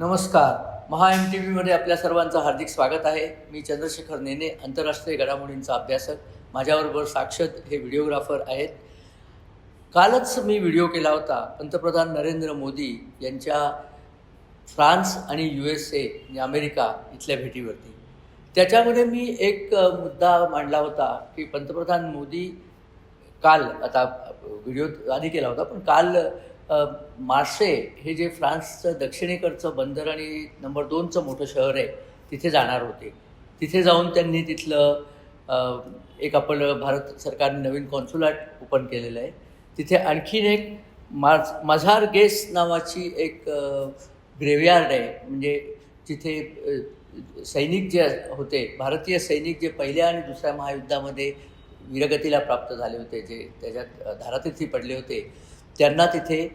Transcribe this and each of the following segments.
नमस्कार. महा M T व्हीमध्ये आपल्या सर्वांचं हार्दिक स्वागत आहे. मी चंद्रशेखर नेने आंतरराष्ट्रीय घडामोडींचा अभ्यासक. माझ्याबरोबर साक्षत हे व्हिडिओग्राफर आहेत. कालच मी व्हिडिओ केला होता पंतप्रधान नरेंद्र मोदी यांच्या फ्रान्स आणि यू एस ए म्हणजे अमेरिका इथल्या भेटीवरती. त्याच्यामध्ये मी एक मुद्दा मांडला होता की पंतप्रधान मोदी काल आता व्हिडिओ आधी केला होता पण काल मासे मार्से हे जे फ्रान्सचं दक्षिणेकडचं बंदर आणि नंबर दोनचं मोठं शहर आहे तिथे जाणार होते. तिथे जाऊन त्यांनी तिथलं एक आपलं भारत सरकारने नवीन कॉन्सुलाट ओपन केलेलं आहे. तिथे आणखीन एक माझ मझार गेस नावाची एक ग्रेव्हयार्ड आहे. म्हणजे जिथे सैनिक जे होते भारतीय सैनिक जे पहिल्या आणि दुसऱ्या महायुद्धामध्ये वीरगतीला प्राप्त झाले होते जे त्याच्यात धारातीर्थी पडले होते त्यांना तिथे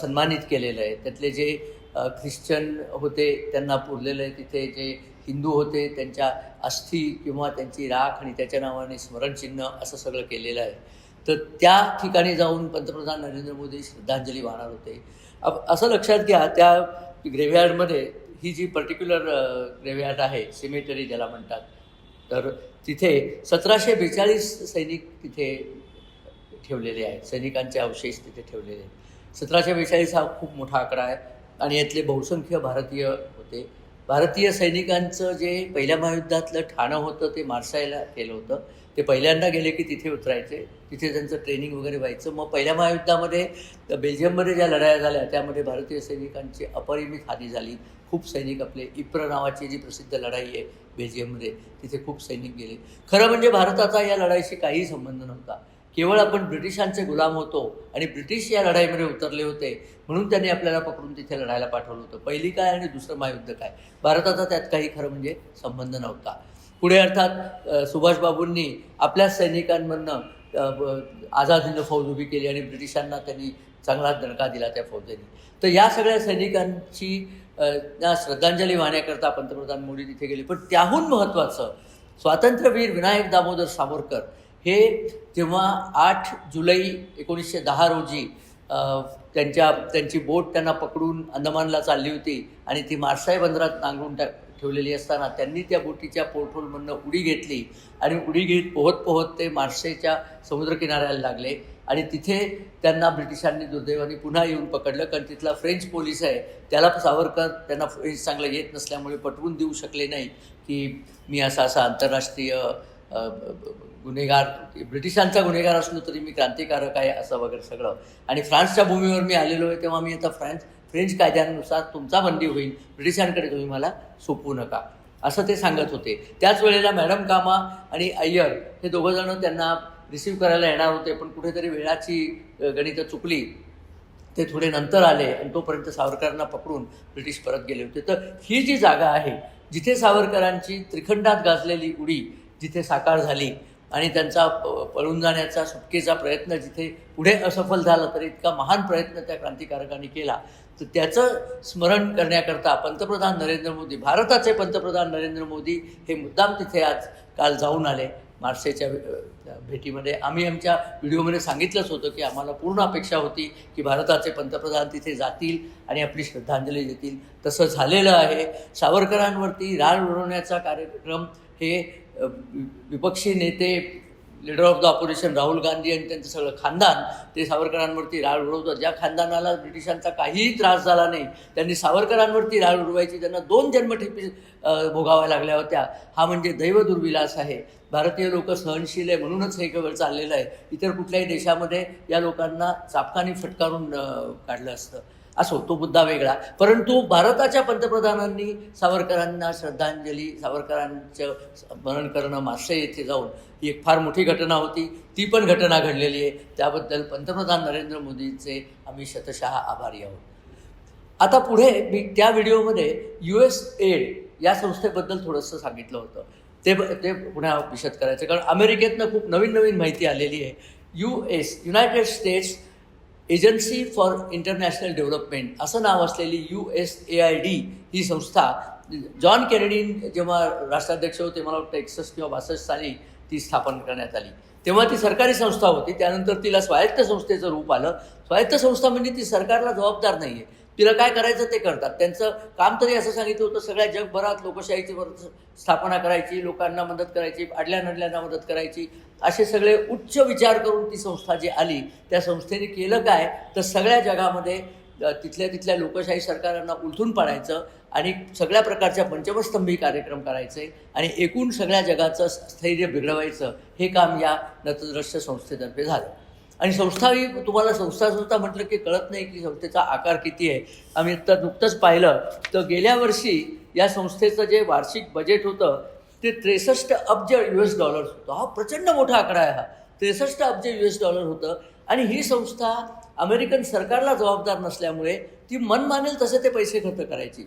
सन्मानित केलेलं आहे. त्यातले जे ख्रिश्चन होते त्यांना पुरलेलं आहे. तिथे जे हिंदू होते त्यांच्या अस्थी किंवा त्यांची राख आणि त्याच्या नावाने स्मरणचिन्ह असं सगळं केलेलं आहे. तर त्या ठिकाणी जाऊन पंतप्रधान नरेंद्र मोदी श्रद्धांजली वाहणार होते. असं लक्षात घ्या त्या ग्रेव्हयार्डमध्ये ही जी पर्टिक्युलर ग्रेव्हयार्ड आहे सिमेटरी ज्याला म्हणतात तर तिथे सतराशे बेचाळीस सैनिक तिथे ठेवलेले आहेत. सैनिकांचे अवशेष तिथे ठेवलेले आहेत. सतराशे बेचाळीस हा खूप मोठा आकडा आहे. आणि यातले बहुसंख्य भारतीय होते. भारतीय सैनिकांचं जे पहिल्या महायुद्धातलं ठाणं होतं ते मार्शायला केलं होतं. ते पहिल्यांदा गेले की तिथे उतरायचे. तिथे त्यांचं ट्रेनिंग वगैरे व्हायचं. मग पहिल्या महायुद्धामध्ये बेल्जियममध्ये ज्या लढाया झाल्या त्यामध्ये भारतीय सैनिकांची अपरिमित हानी झाली. खूप सैनिक आपले इप्र नावाची जी प्रसिद्ध लढाई आहे बेल्जियममध्ये तिथे खूप सैनिक गेले. खरं म्हणजे भारताचा या लढाईशी काहीही संबंध नव्हता. केवळ आपण ब्रिटिशांचे गुलाम होतो आणि ब्रिटिश या लढाईमध्ये उतरले होते म्हणून त्यांनी आपल्याला पकडून तिथे लढायला पाठवलं होतं. पहिली काय आणि दुसरं महायुद्ध काय? भारताचा त्यात काही खरं म्हणजे संबंध नव्हता. पुढे अर्थात सुभाषबाबूंनी आपल्या सैनिकांमधनं आझाद हिंद फौज उभी केली आणि ब्रिटिशांना त्यांनी चांगला दणका दिला त्या फौजेने. तर या सगळ्या सैनिकांची श्रद्धांजली वाहण्याकरता पंतप्रधान मोदी तिथे गेले. पण त्याहून महत्त्वाचं स्वातंत्र्यवीर विनायक दामोदर सावरकर हे जेव्हा आठ जुलै एकोणीसशे दहा रोजी त्यांच्या त्यांची बोट त्यांना पकडून अंदमानला चालली होती आणि ती मार्साई बंदरात नांगरून टा ठेवलेली असताना त्यांनी त्या बोटीच्या पोर्टहोलमधनं उडी घेतली आणि उडी घेत पोहत पोहत ते मार्सेच्या समुद्रकिनाऱ्याला लागले. आणि तिथे त्यांना ब्रिटिशांनी दुर्दैवाने पुन्हा येऊन पकडलं कारण तिथला फ्रेंच पोलीस आहे त्याला सावरकर त्यांना फ्रेंच चांगलं येत नसल्यामुळे पटवून देऊ शकले नाही की मी असा असा आंतरराष्ट्रीय गुन्हेगार ब्रिटिशांचा गुन्हेगार असलो तरी मी क्रांतिकारक आहे असं वगैरे सगळं. आणि फ्रान्सच्या भूमीवर मी आलेलो आहे तेव्हा मी आता फ्रान्स फ्रेंच कायद्यानुसार तुमचा बंदी होईल. ब्रिटिशांकडे तुम्ही मला सोपवू नका असं ते सांगत होते. त्याच वेळेला मॅडम कामा आणि अय्यर हे दोघंजणं त्यांना रिसीव्ह करायला येणार होते पण कुठेतरी वेळाची गणितं चुकली. ते थोडे नंतर आले आणि तोपर्यंत सावरकरांना पकडून ब्रिटिश परत गेले होते. तर ही जी जागा आहे जिथे सावरकरांची त्रिखंडात गाजलेली उडी जिथे साकार झाली आणि त्यांचा प- पळून जाण्याचा सुटकेचा प्रयत्न जिथे पुढे असफल झाला तरी इतका महान प्रयत्न त्या क्रांतिकारकांनी केला. तर त्याचं स्मरण करण्याकरता पंतप्रधान नरेंद्र मोदी भारताचे पंतप्रधान नरेंद्र मोदी हे मुद्दाम तिथे आज काल जाऊन आले. मार्सेच्या भेटीमध्ये आम्ही आमच्या व्हिडिओमध्ये सांगितलंच होतं की आम्हाला पूर्ण अपेक्षा होती की भारताचे पंतप्रधान तिथे जातील आणि आपली श्रद्धांजली देतील. तसं झालेलं आहे. सावरकरांवरती राळ उडवण्याचा कार्यक्रम हे विपक्षी नेते leader of the opposition Rahul Gandhi आणि त्यांचं सगळं खानदान ते सावरकरांवरती राळ उडवतात. ज्या खानदानाला ब्रिटिशांचा काहीही त्रास झाला नाही त्यांनी सावरकरांवरती राळ उडवायची. त्यांना दोन जन्मठेपी भोगाव्या लागल्या होत्या. हा म्हणजे दैव दुर्विलास आहे. भारतीय लोक सहनशील आहे म्हणूनच हे केवळ चाललेलं आहे. इतर कुठल्याही देशामध्ये या लोकांना चापकाने फटकारून काढलं असतं. असो तो मुद्दा वेगळा. परंतु भारताच्या पंतप्रधानांनी सावरकरांना श्रद्धांजली सावरकरांचं स्मरण करणं मासे येथे जाऊन ही एक फार मोठी घटना होती. ती पण घटना घडलेली आहे. त्याबद्दल पंतप्रधान नरेंद्र मोदींचे आम्ही शतशः आभारी आहोत. आता पुढे मी त्या व्हिडिओमध्ये यू एस एड या संस्थेबद्दल थोडंसं सांगितलं होतं. ते ते पुन्हा विशद करायचं कारण अमेरिकेतनं खूप नवीन नवीन माहिती आलेली आहे. U S United States Agency for International Development असं नाव असलेली U S A I D ही संस्था जॉन केनेडी जेव्हा राष्ट्राध्यक्ष होते मला वाटतं एकसष्ट किंवा बासष्ट साली ती स्थापन करण्यात आली. तेव्हा ती सरकारी संस्था होती त्यानंतर तिला स्वायत्त संस्थेचं रूप आलं. स्वायत्त संस्था म्हणजे ती सरकारला जबाबदार नाही आहे तिला काय करायचं ते करतात त्यांचं काम तरी असं सांगितलं होतं सगळ्या जगभरात लोकशाहीची वर- स्थापना करायची लोकांना मदत करायची अडल्या नडल्यांना मदत करायची. असे सगळे उच्च विचार करून ती संस्था जी आली त्या संस्थेने केलं काय? तर सगळ्या जगामध्ये तिथल्या तिथल्या लोकशाही सरकारांना उलथून पाडायचं आणि सगळ्या प्रकारच्या पंचमस्तंभी कार्यक्रम करायचे आणि एकूण सगळ्या जगाचं स्थैर्य बिघडवायचं हे काम या नतद्रश्य संस्थेतर्फे झालं. आणि संस्था ही तुम्हाला संस्था संस्था म्हटलं की कळत नाही की संस्थेचा आकार किती आहे. आम्ही आता नुकतंच पाहिलं तर गेल्या वर्षी या संस्थेचं जे वार्षिक बजेट होतं ते त्रेसष्ट अब्ज यू एस डॉलर्स होतं. हा प्रचंड मोठा आकडा आहे हा. त्रेसष्ट अब्ज यू एस डॉलर होतं. आणि ही संस्था अमेरिकन सरकारला जबाबदार नसल्यामुळे ती मन मानेल तसे ते पैसे खर्च करायची.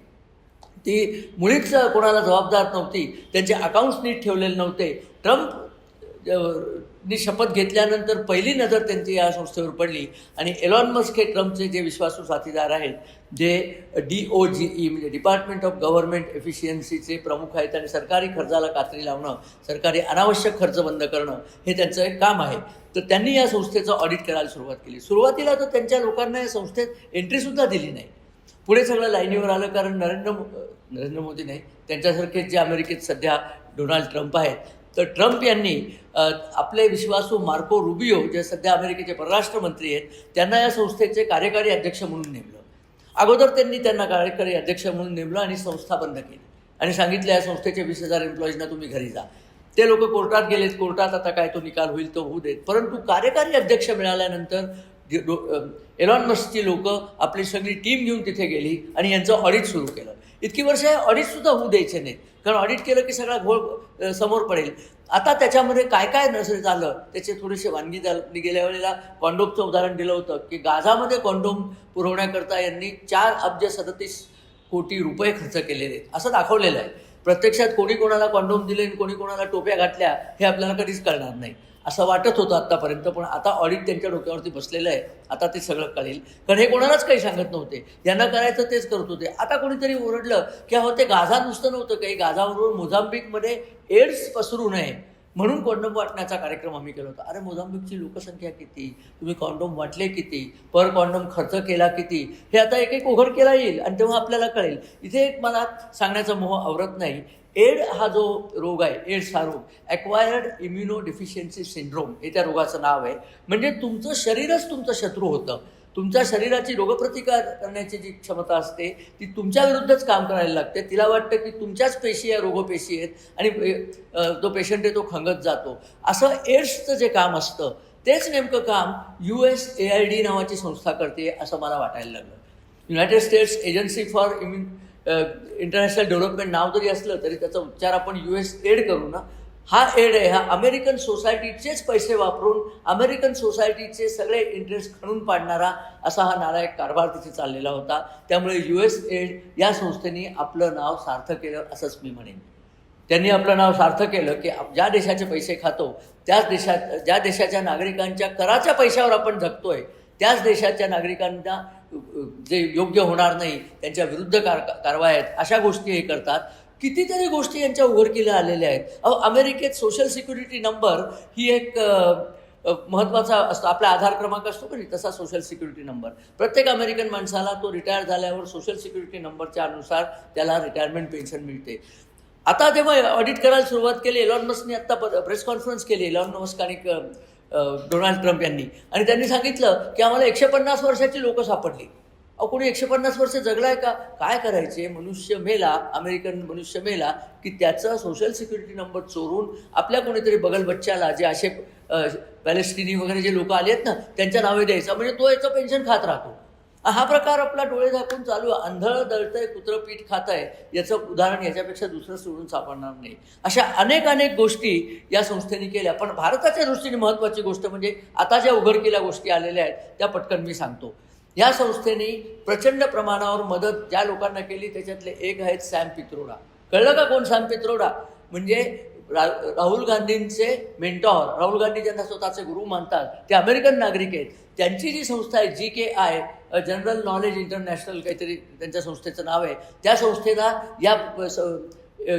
ती मुळीच कोणाला जबाबदार नव्हती. त्यांचे अकाउंट्स नीट ठेवलेले नव्हते. ट्रम्प नी शपथ घेतल्यानंतर पहिली नजर त्यांची या संस्थेवर पडली. आणि एलॉन मस्क हे ट्रम्पचे जे विश्वासू साथीदार आहेत जे डी ओ जी ई म्हणजे डिपार्टमेंट ऑफ गव्हर्नमेंट एफिशियन्सीचे प्रमुख आहेत आणि सरकारी खर्चाला कात्री लावणं सरकारी अनावश्यक खर्च बंद करणं हे त्यांचं एक काम आहे. तर त्यांनी या संस्थेचं ऑडिट करायला सुरुवात केली. सुरुवातीला तर त्यांच्या लोकांना या संस्थेत एंट्रीसुद्धा दिली नाही. पुढे सगळं लाईनीवर आलं कारण नरेंद्र मो- नरेंद्र मोदी नाही त्यांच्यासारखेच जे अमेरिकेत सध्या डोनाल्ड ट्रम्प आहेत. तर ट्रम्प यांनी आपले विश्वासू मार्को रुबियो जे सध्या अमेरिकेचे परराष्ट्र मंत्री आहेत त्यांना या संस्थेचे कार्यकारी अध्यक्ष म्हणून नेमलं. अगोदर त्यांनी त्यांना कार्यकारी अध्यक्ष म्हणून नेमलं आणि संस्था बंद केली. आणि सांगितलं या संस्थेचे वीस हजार एम्प्लॉईजना तुम्ही घरी जा. ते लोक कोर्टात गेलेत. कोर्टात आता काय तो निकाल होईल तो होऊ देत. परंतु कार्यकारी अध्यक्ष मिळाल्यानंतर जे डो- एलॉन मस्कची लोक आपली सगळी टीम घेऊन तिथे गेली आणि यांचं ऑडिट सुरू केलं. इतकी वर्ष ऑडिटसुद्धा होऊ द्यायचे नाही कारण ऑडिट केलं की सगळा घोळ समोर पडेल. आता त्याच्यामध्ये काय काय नसर झालं त्याचे थोडेसे वानगी झालं गेल्या वेळेला कॉन्डोमचं उदाहरण दिलं होतं की गाझामध्ये कॉन्डोम पुरवण्याकरता यांनी चार अब्ज सदतीस कोटी रुपये खर्च केलेले आहेत. असं दाखवलेलं आहे. प्रत्यक्षात कोणी कोणाला कॉन्डोम दिले आणि कोणी कोणाला टोप्या घातल्या हे आपल्याला कधीच कळणार नाही. असं वाटत होतं आत्तापर्यंत पण आता ऑडिट त्यांच्या डोक्यावरती बसलेलं आहे. आता ते सगळं कळेल. कारण हे कोणालाच काही सांगत नव्हते. यांना करायचं तेच करत होते. आता कोणीतरी ओरडलं की अहो ते गाझा नुसतं नव्हतं काही गाझावरून मोझांबिकमध्ये एड्स पसरू नये. म्हणून कॉन्डोम वाटण्याचा कार्यक्रम आम्ही केला होता. अरे मोझांबिकची लोकसंख्या किती? तुम्ही कॉन्डोम वाटले किती? पर कॉन्डोम खर्च केला किती? हे आता एक एक उघड केला येईल आणि तेव्हा आपल्याला कळेल. इथे एक मला सांगण्याचा मोह आवरत नाही. एड हा जो रोग आहे एड्स हा रोग ॲक्वायर्ड इम्युनो डिफिशियन्सी सिंड्रोम हे त्या रोगाचं नाव आहे. म्हणजे तुमचं शरीरच तुमचं शत्रू होतं. तुमच्या शरीराची रोगप्रतिकार करण्याची जी क्षमता असते ती तुमच्या विरुद्धच काम करायला लागते. तिला वाटतं की तुमच्याच पेशी या रोगपेशी आहेत आणि जो पेशंट आहे तो खंगत जातो. असं एड्सचं जे काम असतं तेच नेमकं काम U S A I D नावाची संस्था करते असं मला वाटायला लागलं. United States Agency for immune International Development नाव जरी असलं तरी त्याचा उच्चार आपण यू एस एड करू ना. हा एड आहे हा अमेरिकन सोसायटीचेच पैसे वापरून अमेरिकन सोसायटीचे सगळे इंटरेस्ट खणून पाडणारा असा हा नालायक कारभार तिथे चाललेला होता. त्यामुळे यू एस एड या संस्थेने आपलं नाव सार्थ केलं असंच मी म्हणेन. त्यांनी आपलं नाव सार्थ केलं की ज्या देशाचे पैसे खातो त्याच देशात ज्या देशाच्या नागरिकांच्या कराच्या पैशावर आपण जगतोय त्याच देशाच्या नागरिकांना जे योग्य होणार नाही त्यांच्या विरुद्ध कार कारवाया आहेत अशा गोष्टी हे करतात. कितीतरी गोष्टी यांच्या उघडकीला आलेल्या आहेत. अहो अमेरिकेत सोशल सिक्युरिटी नंबर ही एक महत्त्वाचा असतो. आपला आधार क्रमांक असतो का नाही तसा सोशल सिक्युरिटी नंबर प्रत्येक अमेरिकन माणसाला तो रिटायर झाल्यावर सोशल सिक्युरिटी नंबरच्या अनुसार त्याला रिटायरमेंट पेन्शन मिळते. आता जेव्हा ऑडिट करायला सुरुवात केली एलॉन मस्कने आत्ता प्रेस कॉन्फरन्स केली. एलॉन मस्क आणि डोनाल्ड ट्रम्प यांनी. आणि त्यांनी सांगितलं की आम्हाला एकशे पन्नास वर्षाची लोकं सापडली. अहो कोणी एकशे पन्नास वर्ष जगलाय का? काय करायचे? मनुष्य मेला अमेरिकन मनुष्य मेला की त्याचा सोशल सिक्युरिटी नंबर चोरून आपल्या कोणीतरी बगल बच्च्याला जे असे पॅलेस्टिनी वगैरे जे लोक आले आहेत ना त्यांच्या नावे द्यायचं. म्हणजे तो याचं पेन्शन खात राहतो. हा प्रकार आपला डोळे झाकून चालू आहे. आंधळ दळतंय कुत्रं पीठ खात आहे याचं उदाहरण याच्यापेक्षा दुसरं सोडून सापडणार नाही. अशा अनेक अनेक गोष्टी या संस्थेने केल्या. पण भारताच्या दृष्टीने महत्त्वाची गोष्ट म्हणजे आता ज्या उघडकीला गोष्टी आलेल्या आहेत त्या पटकन मी सांगतो. या संस्थेने प्रचंड प्रमाणावर मदत ज्या लोकांना केली त्याच्यातले एक आहेत सॅम पित्रोडा. कळलं का कोण सॅम पित्रोडा? म्हणजे रा राहुल गांधींचे मेंटॉर. राहुल गांधी ज्यांना स्वतःचे गुरु मानतात ते अमेरिकन नागरिक आहेत. त्यांची जी संस्था आहे G K I general knowledge international काहीतरी त्यांच्या संस्थेचं नाव आहे. त्या संस्थेला या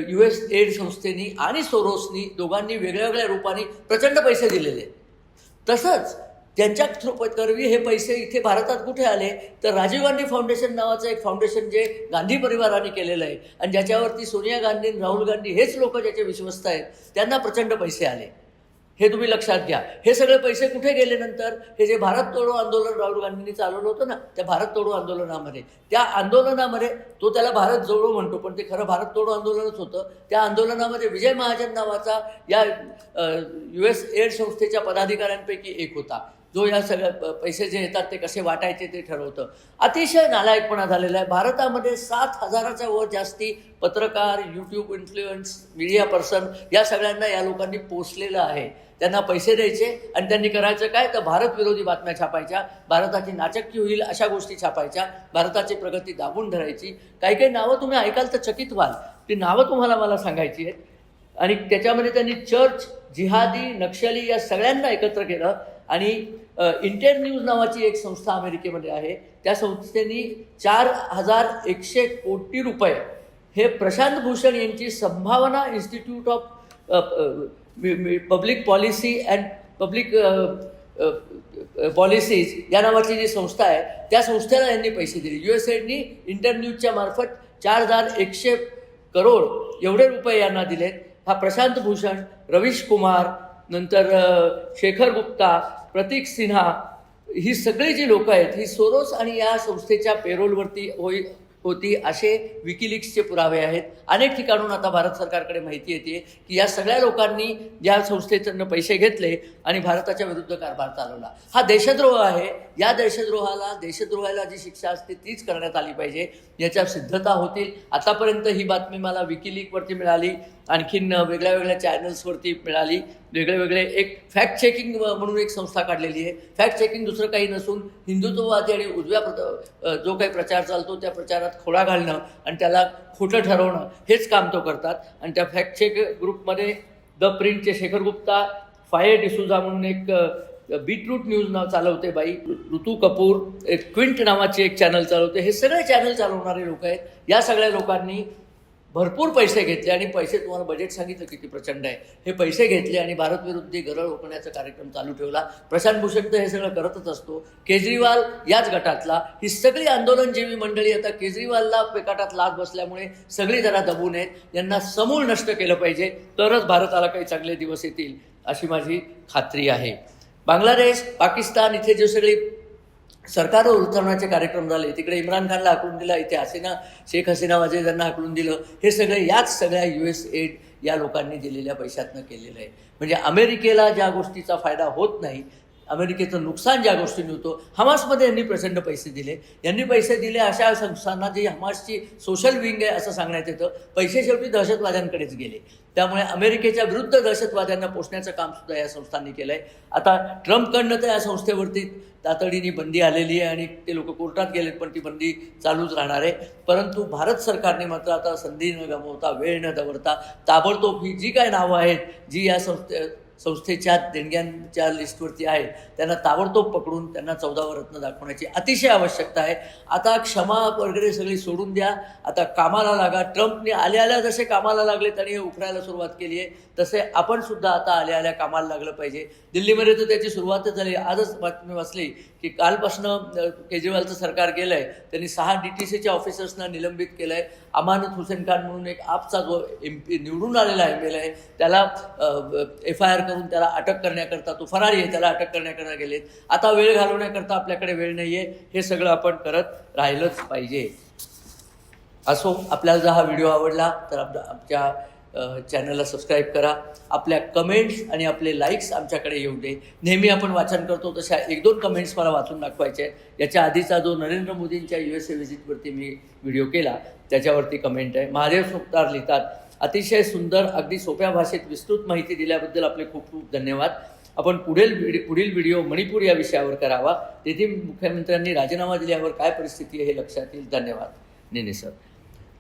यू एस एड संस्थेनी आणि सोरोसनी दोघांनी वेगळ्या वेगळ्या रूपाने प्रचंड पैसे दिलेले. आहेत तसंच त्यांच्या थ्रू करवी हे पैसे इथे भारतात कुठे आले? तर राजीव गांधी फाउंडेशन नावाचं एक फाउंडेशन जे गांधी परिवाराने केलेलं आहे. आणि ज्याच्यावरती सोनिया गांधी आणि राहुल गांधी हेच लोक ज्याचे विश्वस्त आहेत त्यांना प्रचंड पैसे आले. हे तुम्ही लक्षात घ्या. हे सगळे पैसे कुठे गेले नंतर? हे जे भारत तोडो आंदोलन राहुल गांधींनी चालवलं होतं ना त्या भारत तोडो आंदोलनामध्ये. त्या आंदोलनामध्ये तो त्याला भारत जोडो म्हणतो पण ते खरं भारत तोडो आंदोलनच होतं. त्या आंदोलनामध्ये विजय महाजन नावाचा या यू एस एड संस्थेच्या पदाधिकाऱ्यांपैकी एक होता. जो या सगळ्या प- पैसे जे येतात ते कसे वाटायचे ते ठरवतं. अतिशय नालायकपणा झालेला आहे. भारतामध्ये सात हजाराच्या वर जास्ती पत्रकार यूट्यूब इन्फ्लुएन्स मीडिया पर्सन या सगळ्यांना या लोकांनी पोचलेलं आहे. त्यांना पैसे द्यायचे आणि त्यांनी करायचं काय? तर भारत विरोधी बातम्या छापायच्या भारताची नाचक्की होईल अशा गोष्टी छापायच्या भारताची प्रगती दाबून धरायची. काही काही नावं तुम्ही ऐकाल तर चकित व्हाल. ती नावं तुम्हाला मला सांगायची आहेत. आणि त्याच्यामध्ये त्यांनी चर्च जिहादी नक्षली या सगळ्यांना एकत्र केलं. आणि इंटेर न्यूज नावाची एक संस्था अमेरिकेमध्ये आहे. त्या संस्थेने चार हजार एकशे कोटी रुपये हे प्रशांत भूषण यांची Sambhavna institute of public policy and public policies या नावाची जी संस्था आहे त्या संस्थेला यांनी पैसे दिले. यू एस एडनी इंटरन्यूजच्या मार्फत चार हजार एकशे करोड एवढे रुपये यांना दिलेत. हा प्रशांत भूषण रवीश कुमार नंतर शेखर गुप्ता प्रतीक सिन्हा ही सगळी जी लोकं आहेत ही सोरोस आणि या संस्थेच्या पेरोलवरती होई होती असे विकिलिक्सचे पुरावे आहेत. अनेक ठिकाणून आता भारत सरकारकडे माहिती येते की या सगळ्या लोकांनी या संस्थेचं पैसे घेतले आणि भारताच्या विरुद्ध कारभार चालवला. हा देशद्रोह आहे. या देशद्रोहाला देशद्रोहाला जी शिक्षा असते तीच करण्यात आली पाहिजे. याच्या सिद्धता होतील. आतापर्यंत ही बातमी मला विकिलीकवरती मिळाली. आणखीन वेगळ्या वेगळ्या चॅनल्सवरती मिळाली. वेगळे वेगळे एक फॅक्ट चेकिंग म्हणून एक संस्था काढलेली आहे. फॅक्ट चेकिंग दुसरं काही नसून हिंदुत्ववादी आणि उजव्या प्र जो काही प्रचार चालतो त्या प्रचारात खोडा घालणं आणि त्याला खोटं ठरवणं हेच काम तो करतात. आणि त्या फॅक्ट चेक ग्रुपमध्ये द प्रिंटचे शेखर गुप्ता फायर डिसुजा म्हणून एक बीटरूट न्यूज नाव चालवते बाई. ऋतू कपूर एक क्विंट नावाची एक चॅनल चालवते. हे सगळे चॅनल चालवणारे लोक आहेत. या सगळ्या लोकांनी भरपूर पैसे घेतले आणि पैसे तुम्हाला बजेट सांगितलं किती प्रचंड आहे. हे पैसे घेतले आणि भारत विरुद्धी गरळ ओकण्याचा कार्यक्रम चालू ठेवला. प्रशांत भूषण तर हे सगळं करतच असतो. केजरीवाल याच गटातला. ही सगळी आंदोलनजीवी मंडळी आता केजरीवालला पेकाटात लाद बसल्यामुळे सगळी जरा दबू नयेत यांना समूळ नष्ट केलं पाहिजे. तरच भारताला काही चांगले दिवस येतील अशी माझी खात्री आहे. बांगलादेश पाकिस्तान इथे जे सगळी सरकार उलथवण्याचे कार्यक्रम झाले. तिकडे इम्रान खानला हाकलून दिला इथे हसीना शेख हसीना वाजे यांना हाकलून दिलं. हे सगळे याच सगळ्या यू एस एड या लोकांनी दिलेल्या पैशातनं केलेलं आहे. म्हणजे अमेरिकेला ज्या गोष्टीचा फायदा होत नाही अमेरिकेचं नुकसान ज्या गोष्टींनी होतो हमासमध्ये यांनी प्रचंड पैसे दिले. यांनी पैसे दिले अशा संस्थांना जी हमासची सोशल विंग आहे असं सांगण्यात येतं. पैसे शेवटी दहशतवाद्यांकडेच गेले. त्यामुळे अमेरिकेच्या विरुद्ध दहशतवाद्यांना पोचण्याचं कामसुद्धा या संस्थांनी केलं आहे आता ट्रम्पकडनं तर या संस्थेवरती तातडीने बंदी आलेली आहे आणि ते लोक कोर्टात गेलेत पण ती बंदी चालूच राहणार आहे. परंतु भारत सरकारने मात्र आता संधी न गमवता वेळ न दवरता ताबडतोब ही जी काय नावं आहेत जी या संस्थे संस्थेच्या देणग्यांच्या लिस्टवरती आहेत त्यांना ताबडतोब पकडून त्यांना चौदावं रत्न दाखवण्याची अतिशय आवश्यकता आहे. आता क्षमा वगैरे सगळी सोडून द्या. आता कामाला लागा. ट्रम्पने आल्या आल्या जसे कामाला लागले त्यांनी हे उखडायला सुरुवात केली आहे तसे आपण सुद्धा आता आल्या आल्या कामाला लागलं पाहिजे. दिल्लीमध्ये तर त्याची सुरुवातच झाली. आजच बातमी वाचली. की कालपासनं केजरीवालचं सरकार गेलं आहे त्यांनी सहा डी टी सीच्या ऑफिसर्सना निलंबित केलं आहे अमानत हुसेन खान म्हणून एक आपचा जो एम पी निवडून आलेला एम एल आहे त्याला एफ आय आर करून त्याला अटक करण्याकरता तो फरारी आहे त्याला अटक करण्याकरता गेले आता वेळ घालवण्याकरता आपल्याकडे वेळ नाही आहे हे सगळं आपण करत राहिलंच पाहिजे. असो आपल्याला जर हा व्हिडिओ आवडला तर आप आमच्या चॅनलला सबस्क्राईब करा. आपल्या कमेंट्स आणि आपले लाईक्स आमच्याकडे येऊ दे. नेहमी आपण वाचन करतो तशा एक दोन कमेंट्स मला वाचून दाखवायचे आहेत. याच्या आधीचा जो नरेंद्र मोदींच्या यू एस ए व्हिजिटवरती मी व्हिडिओ केला त्याच्यावरती कमेंट आहे. महादेव सुतार लिहितात अतिशय सुंदर अगदी सोप्या भाषेत विस्तृत माहिती दिल्याबद्दल आपले खूप खूप धन्यवाद. आपण पुढील व्हिडिओ पुढील व्हिडिओ मणिपूर या विषयावर करावा. तेथील मुख्यमंत्र्यांनी राजीनामा दिल्यावर काय परिस्थिती आहे हे लक्षात येईल. धन्यवाद. नेने सर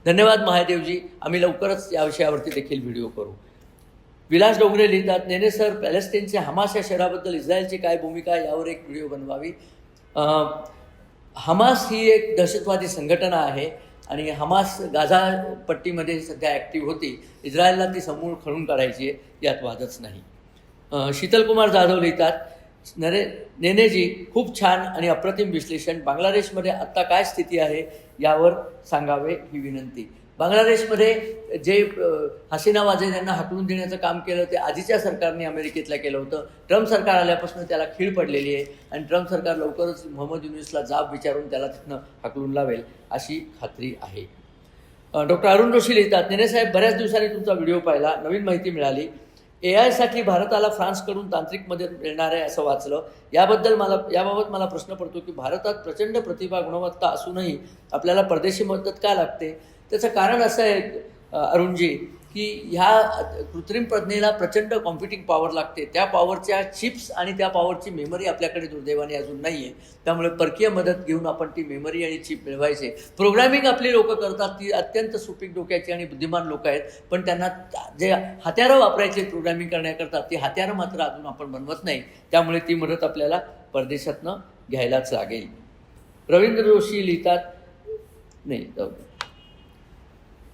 धन्यवाद महादेवजी. आम्ही लवकरच या विषयावरती देखील व्हिडिओ करू. विलास डोंगरे लिहितात नेने सर पॅलेस्टाईनचे हमास या शहराबद्दल इस्रायलची काय भूमिका आहे यावर एक व्हिडिओ बनवावी. हमास ही एक दहशतवादी संघटना आहे आणि हमास गाझा पट्टीमध्ये सध्या ॲक्टिव्ह होती. इस्रायलला ती समूळ खणून काढायची आहे यात वादच नाही. शीतलकुमार जाधव लिहितात नरे नेनेजी खूप छान आणि अप्रतिम विश्लेषण बांगलादेशमध्ये आत्ता काय स्थिती आहे यावर सांगावे ही विनंती. बांगलादेशमध्ये जे हसीना वाजेद यांना हकलून देण्याचं काम केलं ते आधीच्या सरकारने अमेरिकेतल्या केलं होतं. ट्रम्प सरकार आल्यापासून त्याला खीळ पडलेली आहे आणि ट्रम्प सरकार लवकरच मोहम्मद युनिसला जाब विचारून त्याला तिथनं हकलून लावेल अशी खात्री आहे. डॉक्टर अरुण जोशी लिहितात नेने साहेब बऱ्याच दिवसांनी तुमचा व्हिडिओ पाहिला नवीन माहिती मिळाली. ए आयसाठी भारताला फ्रान्सकडून तांत्रिक मदत मिळणार आहे असं वाचलं. याबद्दल मला याबाबत मला प्रश्न पडतो की भारतात प्रचंड प्रतिभा गुणवत्ता असूनही आपल्याला परदेशी मदत का लागते? त्याचं कारण असं आहे अरुणजी की ह्या कृत्रिम प्रज्ञेला प्रचंड कॉम्प्युटिंग पॉवर लागते. त्या पॉवरच्या चिप्स आणि त्या पॉवरची मेमरी आपल्याकडे दुर्दैवाने अजून नाही आहे त्यामुळे परकीय मदत घेऊन आपण ती मेमरी आणि चिप मिळवायचे. प्रोग्रामिंग आपली लोकं करतात ती अत्यंत सुपीक डोक्याची आणि बुद्धिमान लोक आहेत. पण त्यांना जे हत्यारं वापरायचे प्रोग्रामिंग करण्याकरता ती हत्यारं मात्र अजून आपण बनवत नाही. त्यामुळे ती मदत आपल्याला परदेशातनं घ्यायलाच लागेल. रवींद्र जोशी लिहितात नाही जाऊ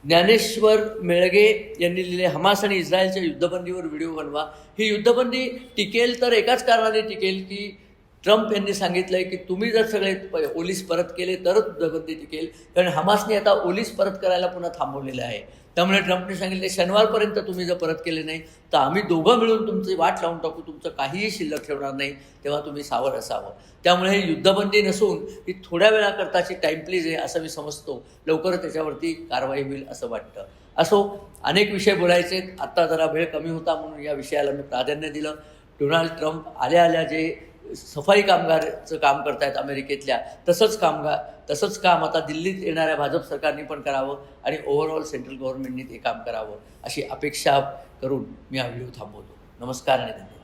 ज्ञानेश्वर मेळगे यांनी लिहिले हमास आणि इस्रायलच्या युद्धबंदीवर व्हिडिओ बनवा. ही युद्धबंदी टिकेल तर एकाच कारणाने टिकेल की ट्रम्प यांनी सांगितलंय की तुम्ही जर सगळे प- ओलीस परत केले तरच युद्धबंदी टिकेल. कारण हमासने आता ओलीस परत करायला पुन्हा थांबवलेलं आहे. त्यामुळे ट्रम्पने सांगितले शनिवारपर्यंत तुम्ही जर परत केले नाही तर आम्ही दोघं मिळून तुमची वाट लावून टाकू तुमचं काहीही शिल्लक ठेवणार नाही तेव्हा तुम्ही सावर असावं. त्यामुळे हे युद्धबंदी नसून ही थोड्या वेळाकरताची टाईम प्लीज आहे असं मी समजतो. लवकरच त्याच्यावरती कारवाई होईल असं वाटतं. असो अनेक विषय बोलायचे आत्ता जरा वेळ कमी होता म्हणून या विषयाला मी प्राधान्य दिलं. डोनाल्ड ट्रम्प आल्या आल्या जे सफाई कामगारचं काम करतायत अमेरिकेतल्या तसंच कामगार तसंच काम आता दिल्लीत येणाऱ्या भाजप सरकारने पण करावं आणि ओव्हरऑल सेंट्रल गव्हर्नमेंटने ते काम करावं अशी अपेक्षा करून मी हा व्हिडिओ थांबवतो. नमस्कार आणि धन्यवाद.